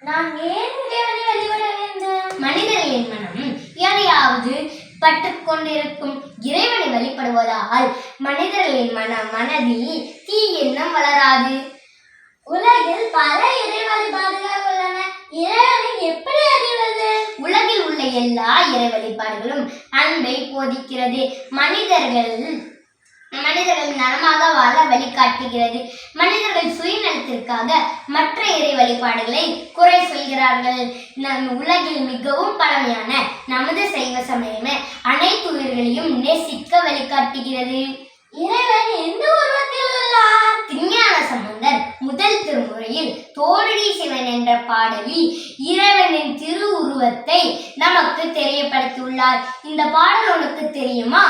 நான் ஏன் இறைவனை வழிபட வேண்டும்? மனிதர்களின் மனம் எதையாவது பட்டு கொண்டிருக்கும் இறைவனை வழிபடுவதால் மனிதர்களின் மன மனதில் தீ எண்ணம் வளராது. உலகில் பல இறை வழிபாடுகள் உள்ளன. இறைவனை எப்படி அறிவது? உலகில் உள்ள எல்லா இறை வழிபாடுகளும் அன்பை போதிக்கிறது. மனிதர்கள் மனிதர்கள் நலமாக வாழ வழிகாட்டுகிறது. மனிதர்கள் சுயநலத்திற்காக மற்ற இறை வழிபாடுகளை குறை சொல்கிறார்கள். நம் உலகில் மிகவும் பழமையான நமது சைவ சமயமே அனைத்து உயிர்களையும் நேசிக்க வழிகாட்டுகிறது. இறைவன் எந்த உருவத்தில் உள்ளார் திருஞான சம்பந்தர் முதல் திருமுறையில் தோழடி சிவன் என்ற பாடலில் இறைவனின் திரு உருவத்தை நமக்கு தெரியப்படுத்தியுள்ளார். இந்த பாடல் உனக்கு தெரியுமா?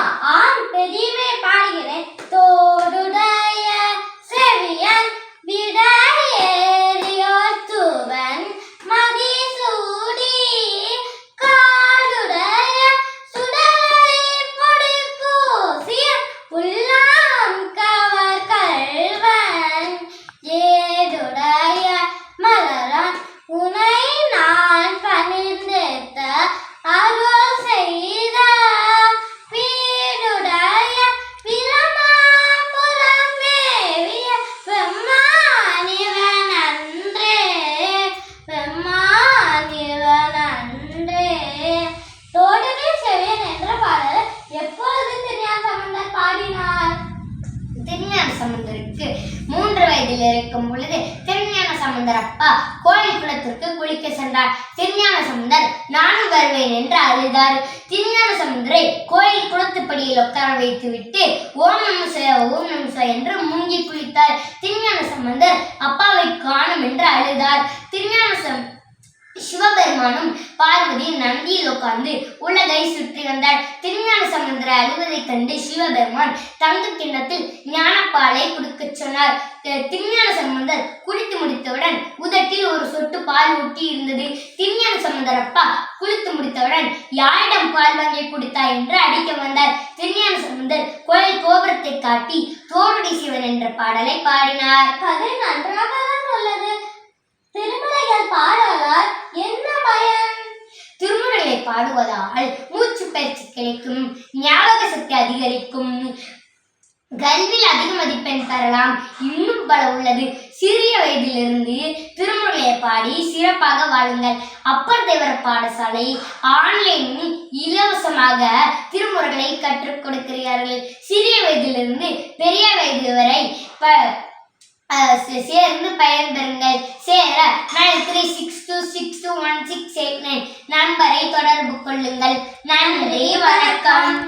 சம்பந்தருக்கு மூன்று வயதில் இருக்கும் பொழுது திருஞான சம்பந்தர் அப்பா கோயில் குளத்திற்கு குளிக்க சென்றார். திருஞான சம்பந்தர் நானும் வருவேன் என்று அழுதார். திருஞான சம்பந்தரை கோயில் குளத்துப்படியில் உட்கார வைத்துவிட்டு ஓம் நமச ஓம் நமச என்று மூங்கி குளித்தார். திருஞான சம்பந்தர் அப்பாவை காணும் என்று அழுதார். திருஞான சம் சிவபெருமானும் பார்வதி நந்தியில் உட்கார்ந்து உலகை சுற்றி வந்தார். திருஞான சம்பந்தரை அழுவதைக் கண்டு சிவபெருமான் தங்க கிண்ணத்தில் ஞானப்பாலை குடிக்கச் சொன்னார். திருஞான சம்பந்தர் குடித்து முடித்தவுடன் உதட்டில் ஒரு சொட்டு பால் ஊட்டி இருந்தது திருஞான சம்பந்தர் அப்பா குளித்து முடித்தவுடன் யாரிடம் பால் வாங்கி குடித்தாய் என்று அடிக்க வந்தார். திருஞான சம்பந்தர் கோயில் கோபுரத்தை காட்டி தோருடி சிவன் என்ற பாடலை பாடினார். கதை நன்றாக தான் உள்ளது. திருமலைகள் பாடலார் திருமுறைகளை பாடுவதால் மூச்சு பயிற்சி கிடைக்கும் ஞாபக சக்தி அதிகரிக்கும். கல்வியில் அதிக மதிப்பெண் பெறலாம். இன்னும் பல உள்ளது. சிறிய வயதிலிருந்து திருமுறையை பாடி சிறப்பாக வாழுங்கள். அப்பர் தேவர பாடசாலை ஆன்லைனில் இலவசமாக திருமுறைகளை கற்றுக் கொடுக்கிறார்கள். சிறிய வயதிலிருந்து பெரிய வயது வரை ப சேர்ந்து பயன்பெறுங்கள். சேர nine three six two six two one six eight nine. நண்பரை தொடர்பு கொள்ளுங்கள். நன்றி வணக்கம்.